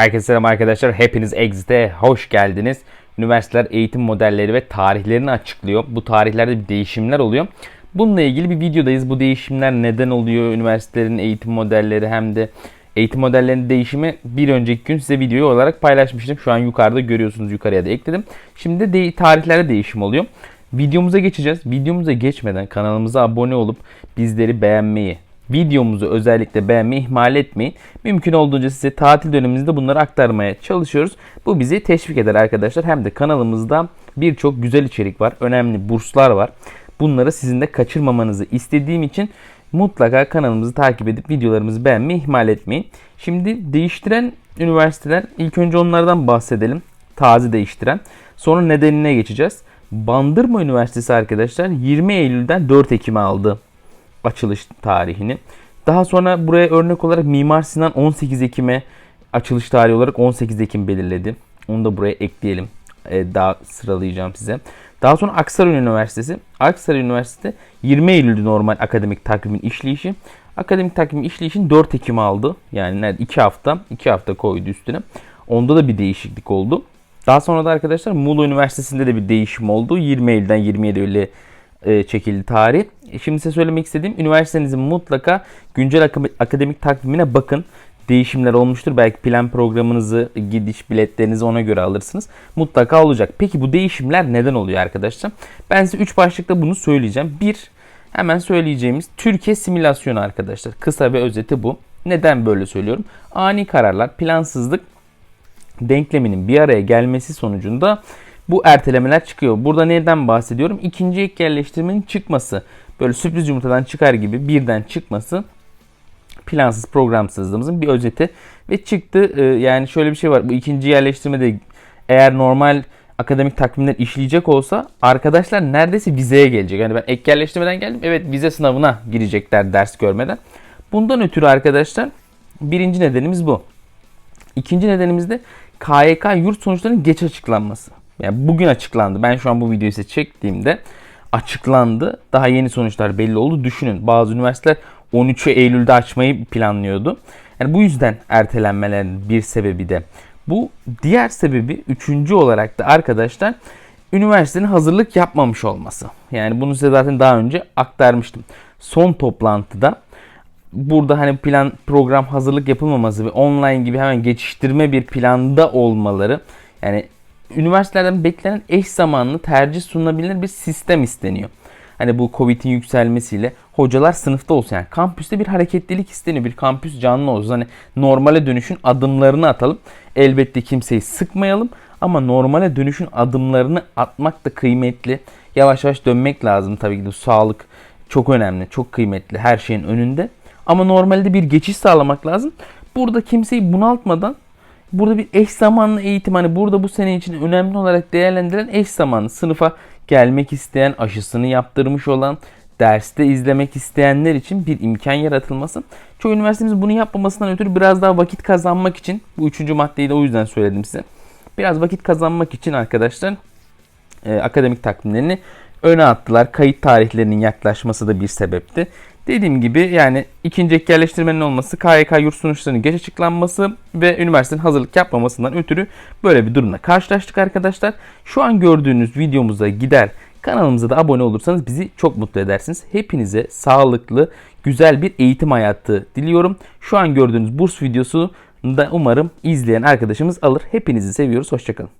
Herkese selam arkadaşlar. Hepiniz Exit'e hoş geldiniz. Üniversiteler eğitim modelleri ve tarihlerini açıklıyor. Bu tarihlerde bir değişimler oluyor. Bununla ilgili bir videodayız. Bu değişimler neden oluyor? Üniversitelerin eğitim modelleri hem de eğitim modellerinin değişimi bir önceki gün size video olarak paylaşmıştım. Şu an yukarıda görüyorsunuz. Yukarıya da ekledim. Şimdi de tarihlerde değişim oluyor. Videomuza geçeceğiz. Videomuza geçmeden kanalımıza abone olup bizleri beğenmeyi, videomuzu özellikle beğenmeyi ihmal etmeyin. Mümkün olduğunca size tatil dönemimizde bunları aktarmaya çalışıyoruz. Bu bizi teşvik eder arkadaşlar. Hem de kanalımızda birçok güzel içerik var. Önemli burslar var. Bunları sizin de kaçırmamanızı istediğim için mutlaka kanalımızı takip edip videolarımızı beğenmeyi ihmal etmeyin. Şimdi değiştiren üniversiteler ilk önce onlardan bahsedelim. Taze değiştiren. Sonra nedenine geçeceğiz. Bandırma Üniversitesi arkadaşlar 20 Eylül'den 4 Ekim'e aldı açılış tarihini. Daha sonra buraya örnek olarak Mimar Sinan 18 Ekim'e açılış tarihi olarak 18 Ekim belirledi. Onu da buraya ekleyelim. Ee, daha sıralayacağım size. Daha sonra Aksaray Üniversitesi. Aksaray Üniversitesi 20 Eylül'de normal akademik takvimin işleyişi. Akademik takvimin işleyişini 4 Ekim aldı. Yani 2 hafta, 2 hafta koydu üstüne. Onda da bir değişiklik oldu. Daha sonra da arkadaşlar Muğla Üniversitesi'nde de bir değişim oldu. 20 Eylül'den 27 Eylül'e e, çekildi tarih. E, Şimdi size söylemek istediğim üniversitenizin mutlaka güncel ak- akademik takvimine bakın. Değişimler olmuştur. Belki plan programınızı, gidiş biletlerinizi ona göre alırsınız. Mutlaka olacak. Peki bu değişimler neden oluyor arkadaşlar? Ben size 3 başlıkta bunu söyleyeceğim. Bir, hemen söyleyeceğimiz Türkiye simülasyonu arkadaşlar. Kısa ve özeti bu. Neden böyle söylüyorum? Ani kararlar, plansızlık denkleminin bir araya gelmesi sonucunda bu ertelemeler çıkıyor. Burada neden bahsediyorum? İkinci ek yerleştirmenin çıkması. Böyle sürpriz yumurtadan çıkar gibi birden çıkması plansız programsızlığımızın bir özeti ve çıktı. Ee, yani şöyle bir şey var. Bu ikinci yerleştirmede eğer normal akademik takvimler işleyecek olsa arkadaşlar neredeyse vizeye gelecek. Yani ben ek yerleştirmeden geldim. Evet vize sınavına girecekler ders görmeden. Bundan ötürü arkadaşlar birinci nedenimiz bu. İkinci nedenimiz de KYK yurt sonuçlarının geç açıklanması. Yani bugün açıklandı. Ben şu an bu videoyu size çektiğimde açıklandı. Daha yeni sonuçlar belli oldu. Düşünün bazı üniversiteler 13 Eylül'de açmayı planlıyordu. Yani bu yüzden ertelenmelerin bir sebebi de. Bu diğer sebebi üçüncü olarak da arkadaşlar üniversitenin hazırlık yapmamış olması. Yani bunu size zaten daha önce aktarmıştım. Son toplantıda burada hani plan program hazırlık yapılmaması ve online gibi hemen geçiştirme bir planda olmaları yani üniversitelerden beklenen eş zamanlı tercih sunulabilir bir sistem isteniyor. Hani bu Covid'in yükselmesiyle hocalar sınıfta olsun yani kampüste bir hareketlilik isteniyor. Bir kampüs canlı olsun. Hani normale dönüşün adımlarını atalım. Elbette kimseyi sıkmayalım ama normale dönüşün adımlarını atmak da kıymetli. Yavaş yavaş dönmek lazım tabii ki de sağlık çok önemli, çok kıymetli her şeyin önünde. Ama normalde bir geçiş sağlamak lazım. Burada kimseyi bunaltmadan burada bir eş zamanlı eğitim hani burada bu sene için önemli olarak değerlendirilen eş zamanlı sınıfa gelmek isteyen, aşısını yaptırmış olan, derste izlemek isteyenler için bir imkan yaratılması. Çoğu üniversitemiz bunu yapmamasından ötürü biraz daha vakit kazanmak için bu üçüncü maddeyi de o yüzden söyledim size. Biraz vakit kazanmak için arkadaşlar e, akademik takvimlerini öne attılar. Kayıt tarihlerinin yaklaşması da bir sebepti. Dediğim gibi yani ikinci ek yerleştirmenin olması, KYK yurt sonuçlarının geç açıklanması ve üniversitenin hazırlık yapmamasından ötürü böyle bir durumla karşılaştık arkadaşlar. Şu an gördüğünüz videomuza gider kanalımıza da abone olursanız bizi çok mutlu edersiniz. Hepinize sağlıklı, güzel bir eğitim hayatı diliyorum. Şu an gördüğünüz burs videosu da umarım izleyen arkadaşımız alır. Hepinizi seviyoruz. Hoşçakalın.